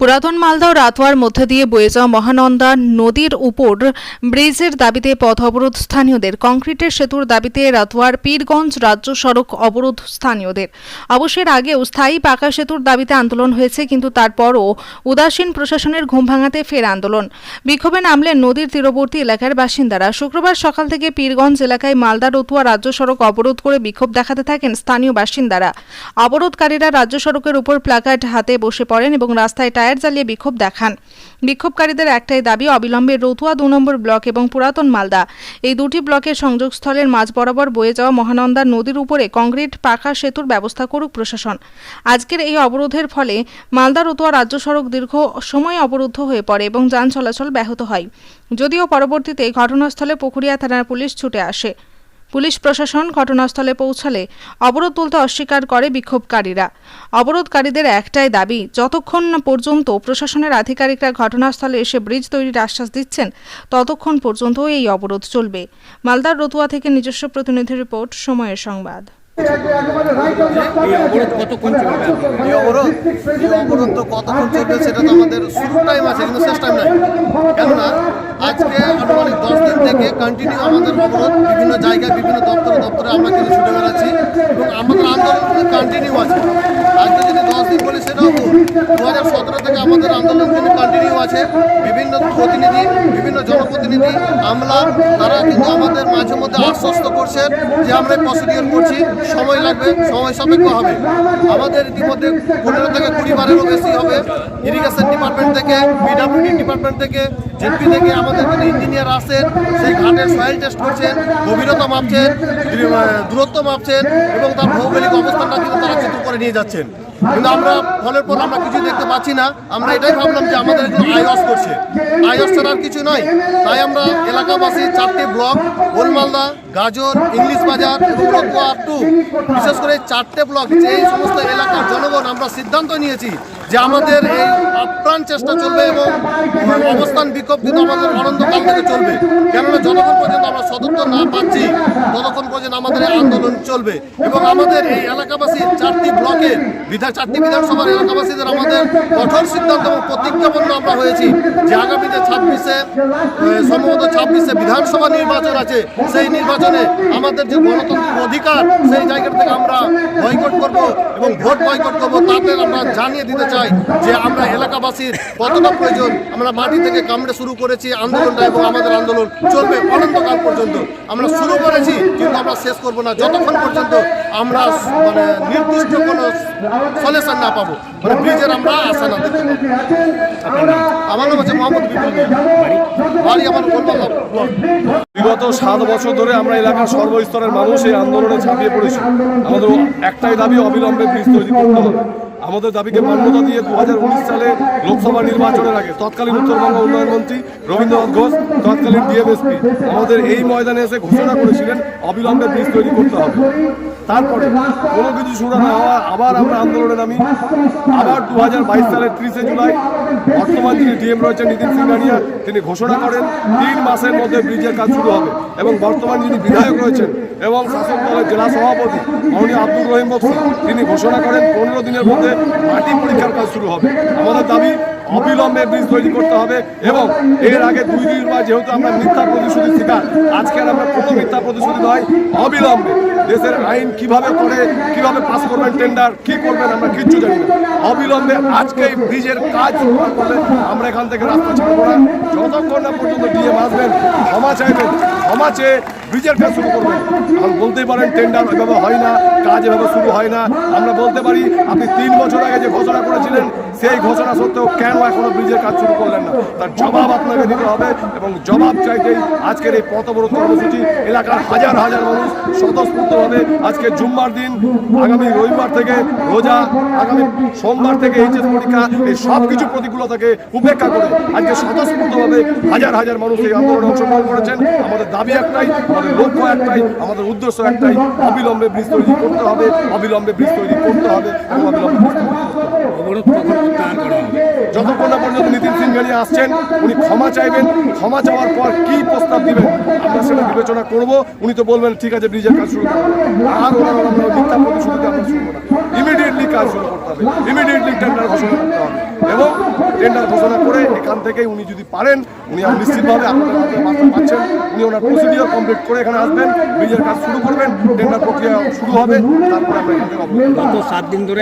পুরাতন মালদা ও রাতোয়ার মধ্যে দিয়ে বয়ে যাওয়া মহানন্দা নদীর উপর ব্রিজের দাবিতে পথ অবরোধ স্থানীয়দের। কংক্রিটের সেতুর দাবিতে রাতোয়ার পীরগঞ্জ রাজ্য সড়ক অবরোধ স্থানীয়দের। অবশ্যের আগেও স্থায়ী পাকা সেতুর দাবিতে আন্দোলন হয়েছে, কিন্তু তারপরও উদাসীন প্রশাসনের ঘুম ভাঙাতে ফের আন্দোলন। বিক্ষোভে নামলেন নদীর তীরবর্তী এলাকার বাসিন্দারা। শুক্রবার সকাল থেকে পীরগঞ্জ এলাকায় মালদা রতুয়া রাজ্য সড়ক অবরোধ করে বিক্ষোভ দেখাতে থাকেন স্থানীয় বাসিন্দারা। অবরোধকারীরা রাজ্য সড়কের উপর প্লাকার্ড হাতে বসে পড়েন এবং রাস্তায় টায়ার জ্বালিয়ে বিক্ষোভ দেখান। বিক্ষোভকারীদের একটাই দাবি, অবিলম্বে রতুয়া দু নম্বর ব্লক এবং পুরাতন মালদা। এই দুটি ব্লকের সংযোগস্থলের মাঝ বরাবর বয়ে যাওয়া মহানন্দা নদীর উপরে কংক্রিট, পাকা সেতুর ব্যবস্থা করুক প্রশাসন। আজকের এই অবরোধের ফলে মালদা রতুয়া রাজ্য সড়ক দীর্ঘ সময় অবরুদ্ধ হয়ে পড়ে এবং যান চলাচল ব্যাহত হয়। যদিও পরবর্তীতে ঘটনাস্থলে পুকুরিয়া থানার পুলিশ ছুটে আসে। পুলিশ প্রশাসন ঘটনাস্থলে পৌঁছালে অবরোধ তুলতে অস্বীকার করে বিক্ষোভকারীরা। অবরোধকারীদের একটাই দাবি, যতক্ষণ না পর্যন্ত প্রশাসনের আধিকারিকরা ঘটনাস্থলে এসে ব্রিজ তৈরির আশ্বাস দিচ্ছেন, ততক্ষণ পর্যন্ত এই অবরোধ চলবে। মালদার রতুয়া থেকে নিজস্ব প্রতিনিধি রিপোর্ট, সময়ের সংবাদ। কতক্ষণ সেটা তো আমাদের শুরু টাইম আছে, কিন্তু কেননা আজকে দশ দিন থেকে কন্টিনিউ আমাদের বিভিন্ন জায়গায়, বিভিন্ন দপ্তরে দপ্তরে আমরা কিন্তু ছুটে বেড়াচ্ছি এবং আমাদের আন্দোলন কন্টিনিউ আছে। আজকে যদি দিন বলি সেটাও দু সতেরো থেকে আমাদের আন্দোলন কিন্তু কন্টিনিউ আছে। বিভিন্ন প্রতিনিধি, বিভিন্ন জনপ্রতিনিধি, আমলা, তারা কিন্তু আমাদের মাঝে মধ্যে আশ্বস্ত করছেন যে আমরা প্রসিডিওর করছি। সময় লাগবে, সময় সাপেক্ষ হবে। আমাদের ইতিমধ্যে পনেরো থেকে কুড়ি বারেরও বেশি হবে। ইরিগেশন ডিপার্টমেন্ট থেকে পিডাব্লিউডি ডিপার্টমেন্ট থেকে জেপি থেকে আমাদের কিন্তু ইঞ্জিনিয়ার আসেন সেই ঘাটের সয়েল টেস্ট করছেন, গভীরতা মাপছেন, দূরত্ব মাপছেন এবং তার ভৌগোলিক অবস্থানটা কিন্তু তারা চিত্র করে নিয়ে যাচ্ছেন। কিন্তু আমরা ফলের পর আমরা কিছু দেখতে পাচ্ছি না। আমরা এটাই ভাবলাম যে আমাদের আইওয়াস করছে। আইওয়াস ছাড়া আর কিছু নয়। তাই আমরা এলাকাবাসী চারটি ব্লক, গোলমালদা, গাজর, ইংলিশ বাজার এবং বিশেষ করে চারটে ব্লক যে সমস্ত এলাকার জনগণ আমরা সিদ্ধান্ত নিয়েছি যে আমাদের এই আপ্রাণ চেষ্টা চলবে এবং অবস্থান বিক্ষোভ কিন্তু আমাদের অনন্তকাল থেকে চলবে, কেননা যতক্ষণ পর্যন্ত আমরা সদুত্তর না পাচ্ছি, ততক্ষণ পর্যন্ত আমাদের এই আন্দোলন চলবে। এবং আমাদের এই এলাকাবাসীর চারটি ব্লকে, বিধান চারটি বিধানসভার এলাকাবাসীদের আমাদের কঠোর সিদ্ধান্ত এবং প্রতিজ্ঞাবদ্ধ আমরা হয়েছি যে আগামীতে ছাব্বিশে সম্ভবত ছাব্বিশে বিধানসভা নির্বাচন আছে। সেই নির্বাচনে আমাদের যে গণতান্ত্রিক অধিকার, সেই জায়গা থেকে আমরা বয়কট করব এবং ভোট বয়কট করব, তাতে আমরা জানিয়ে দিতে চাই যে আমরা এলাকাবাসীর কতটা প্রয়োজন, আমরা মাটি থেকে কামড়ে শুরু করেছি আন্দোলনটা এবং আমাদের আন্দোলন চলবে অনন্তকাল পর্যন্ত। আমরা শুরু করেছি, কিন্তু আমরা শেষ করব না। যতক্ষণ পর্যন্ত আমরা মানে নির্দিষ্ট কোনো সলিউশন না পাবো মানে ব্রিজের আমরা আশা না আমার নাম হচ্ছে মোহাম্মদ বিপুল বাড়ি আমার কলকাতা বিগত সাত বছর ধরে আমরা এলাকার সর্বস্তরের মানুষ এই আন্দোলনে ঝাঁপিয়ে পড়েছি। আমাদের একটাই দাবি, অবিলম্বে ব্রিজ তৈরি করতে হবে। আমাদের দাবিকে মান্যতা দিয়ে দু হাজার উনিশ সালে লোকসভা নির্বাচনের আগে তৎকালীন উত্তরবঙ্গ উন্নয়ন মন্ত্রী রবীন্দ্রনাথ ঘোষ, তৎকালীন ডিএমএসপি, আমাদের এই ময়দানে এসে ঘোষণা করেছিলেন অবিলম্বে ব্রিজ তৈরি করতে হবে। তারপরে কোনো কিছু শুরু না হওয়া, আবার আমরা আন্দোলনে নামি। আবার দু হাজার বাইশ সালের ত্রিশে জুলাই, বর্তমান যিনি ডিএম রয়েছেন নীতিন সিংহানিয়া তিনি ঘোষণা করেন তিন মাসের মধ্যে ব্রিজের কাজ শুরু হবে। এবং বর্তমান যিনি বিধায়ক রয়েছেন এবং শাসক দলের জেলা সভাপতি মাননীয় আব্দুর রহিম বক্সি, তিনি ঘোষণা করেন পনেরো দিনের মধ্যে মাটি পরীক্ষার কাজ শুরু হবে। আমাদের দাবি অবিলম্বে ব্রিজ তৈরি করতে হবে এবং এর আগে দুই দিন বা যেহেতু আমরা মিথ্যা প্রতিশ্রুতির শিকার, আজকে আর আমরা কোনো মিথ্যা প্রতিশ্রুতি নয়, অবিলম্বে দেশের আইন কীভাবে করে, কীভাবে পাস করবেন টেন্ডার কি করবেন আমরা কিচ্ছু জানি না। অবিলম্বে আজকে এই ব্রিজের কাজ করলে আমরা এখান থেকে রাস্তা ছাড়বো না। যতক্ষণ না পর্যন্ত ডিএম আসবেন, ক্ষমা চাইবেন, ক্ষমা চেয়ে ব্রিজের কাজ শুরু করবেন। এখন বলতেই পারেন টেন্ডার এভাবে হয় না, কাজ এভাবে শুরু হয় না। আমরা বলতে পারি, আপনি তিন বছর আগে যে ঘোষণা করেছিলেন সেই ঘোষণা সত্ত্বেও কেন এখনও ব্রিজের কাজ শুরু করলেন না? তার জবাব আপনাকে দিতে হবে এবং জবাব চাইতেই আজকের এই পথ অবরোধ কর্মসূচি এলাকার হাজার হাজার মানুষ স্বতঃস্ফূর্তভাবে আজকে জুম্মার দিন, আগামী রবিবার থেকে, রোজা, আগামী সোমবার থেকে, এইচএস পরীক্ষা, এই সব কিছু প্রতিকূলতাকে উপেক্ষা করে আজকে স্বতঃস্ফূর্তভাবে হাজার হাজার মানুষ এই আন্দোলনে অংশগ্রহণ করেছেন। আমাদের দাবি একটাই, আমাদের লক্ষ্য একটাই, আমাদের উদ্দেশ্য একটাই, অবিলম্বে ব্রিজ তৈরি করতে হবে, অবিলম্বে ব্রিজ তৈরি করতে হবে এবং অবিলম্বে ব্রিজ তৈরি করতে হবে। অবরোধ প্রত্যাহার করা হবে যতক্ষণ না পর্যন্ত নীতিন সিংহানি আসছেন উনি ক্ষমা চাইবেন। ক্ষমা চাওয়ার পর কি প্রস্তাব দিবেন আমরা সেটা বিবেচনা করব। উনি তো বলবেন ঠিক আছে ব্রিজের কাজ শুরু আর ওনার আমরা মিথ্যা প্রতিশ্রুতি আমরা শুনব না। ইমিডিয়েটলি কাজ শুরু করতে হবে। ইমিডিয়েটলি টেন্ডার ঘোষণা টেন্ডার ঘোষণা করে এখান থেকেই উনি যদি পারেন উনি নিশ্চিতভাবে আপনাদের পাচ্ছেন। উনি ওনার প্রসিডিওর কমপ্লিট করে এখানে আসবেন ব্রিজের কাজ শুরু করবেন টেন্ডার প্রক্রিয়া শুরু হবে তারপরে আমরা এখান থেকে সাত দিন ধরে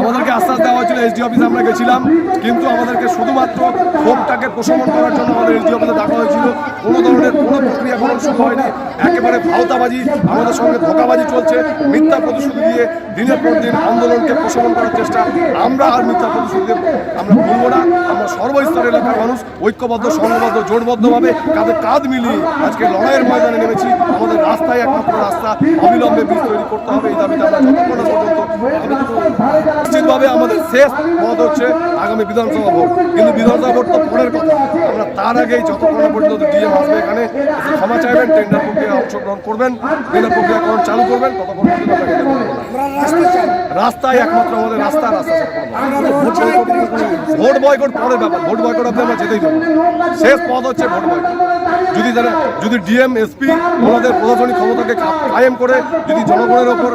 আমাদেরকে আশ্বাস দেওয়া হয়েছিল এসডি অফিসে আমরা গেছিলাম কিন্তু আমাদেরকে শুধুমাত্র ক্ষোভটাকে প্রশমন করার জন্য আমাদের এসডি অফিসে ডাকা হয়েছিল। কোনো ধরনের কোনো প্রক্রিয়া কোনো শুরু হয়নি। একেবারে ভাওতাবাজি আমাদের সঙ্গে ধোকাবাজি চলছে। মিথ্যা প্রতিশ্রুতি দিয়ে দিনের পর দিন আন্দোলনকে প্রশমন করার চেষ্টা। আমরা আর মিথ্যা প্রতিশ্রুতি আমরা না আমরা সর্বস্তরের এলাকার মানুষ, ঐক্যবদ্ধ সংঘবদ্ধ জোটবদ্ধভাবে কাঁধে কাঁধ মিলিয়ে আজকে লড়াইয়ের ময়দানে নেমেছি। আমাদের রাস্তায় একমাত্র রাস্তা, অবিলম্বে বীজ তৈরি করতে হবে। এই দাবিতে আমরা যতক্ষণ পর্যন্ত নিশ্চিতভাবে আমাদের শেষ পথ হচ্ছে আগামী বিধানসভা ভোট। কিন্তু বিধানসভা ভোট তো পরের কথা। আমরা তার আগেই যতক্ষণ পর্যন্ত ডিএম আসবে এখানে ক্ষমা চাইবেন টেন্ডার প্রক্রিয়া অংশগ্রহণ করবেন টেন্ডার প্রক্রিয়াকরণ চালু করবেন ততক্ষণ। রাস্তায় একমাত্র আমাদের রাস্তা রাস্তা ভোট বয়কট পরের ব্যাপার। ভোট বয়কট আপনি আমরা যেতেই দেবো শেষ পথ হচ্ছে ভোট বয়কট। যদি তারা যদি ডিএম এসপি ওনাদের প্রশাসনিক ক্ষমতাকে কায়েম করে যদি জনগণের ওপর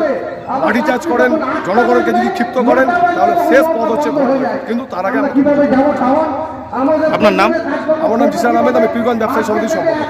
লাঠি চার্জ করেন জনগণকে যদি ক্ষিপ্ত করেন তাহলে শেষ পথ হচ্ছে কিন্তু তার আগে আমরা আপনার নাম? আমার নাম জিসান আহমেদ আমি পীরগঞ্জ ব্যবসায়ী সমিতির সম্পাদক।